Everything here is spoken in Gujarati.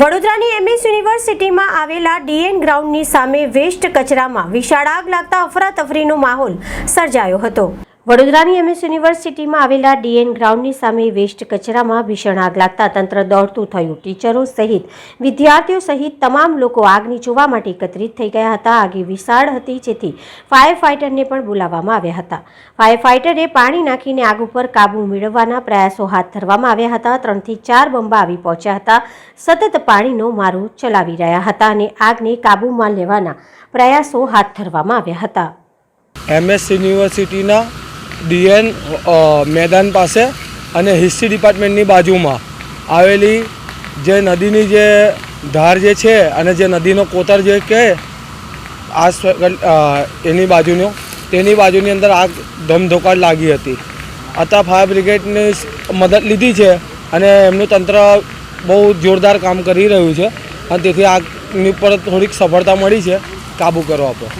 વડોદરાની એમએસ યુનિવર્સિટીમાં આવેલા ડીએન ગ્રાઉન્ડની સામે વેસ્ટ કચરામાં વિશાળ આગ લાગતા અફરાતફરીનો માહોલ સર્જાયો હતો. વડોદરાની એમએસ યુનિવર્સિટીમાં આવેલા ડીએન ગ્રાઉન્ડની સામે વેસ્ટ કચરામાં ભીષણ આગ લાગતા તંત્ર દોડતું થયું. ટીચરો સહિત વિદ્યાર્થીઓ સહિત તમામ લોકો આગની જોવા માટે એકત્રિત થઈ ગયા હતા. આગે વિશાળ હતી, જેથી ફાયર ફાઇટરને પણ બોલાવવામાં આવ્યા હતા. ફાયર ફાઇટરે પાણી નાખીને આગ ઉપર કાબૂ મેળવવાના પ્રયાસો હાથ ધરવામાં આવ્યા હતા. ત્રણથી ચાર બંબા આવી પહોંચ્યા હતા. સતત પાણીનો મારો ચલાવી રહ્યા હતા અને આગને કાબૂમાં લેવાના પ્રયાસો હાથ ધરવામાં આવ્યા હતા. એમએસ યુનિવર્સિટીના ડીએન મેદાન પાસે અને હિસ્ટ્રી ડિપાર્ટમેન્ટની બાજુમાં આવેલી જે નદીની જે ધાર જે છે અને જે નદીનો કોતર જે કે આ એની બાજુનો, તેની બાજુની અંદર આગ ધમધોકાટ લાગી હતી. અત્યારે ફાયર બ્રિગેડની મદદ લીધી છે અને એમનું તંત્ર બહુ જોરદાર કામ કરી રહ્યું છે અને તેથી આગની ઉપર થોડીક સફળતા મળી છે કાબૂ કરવા પર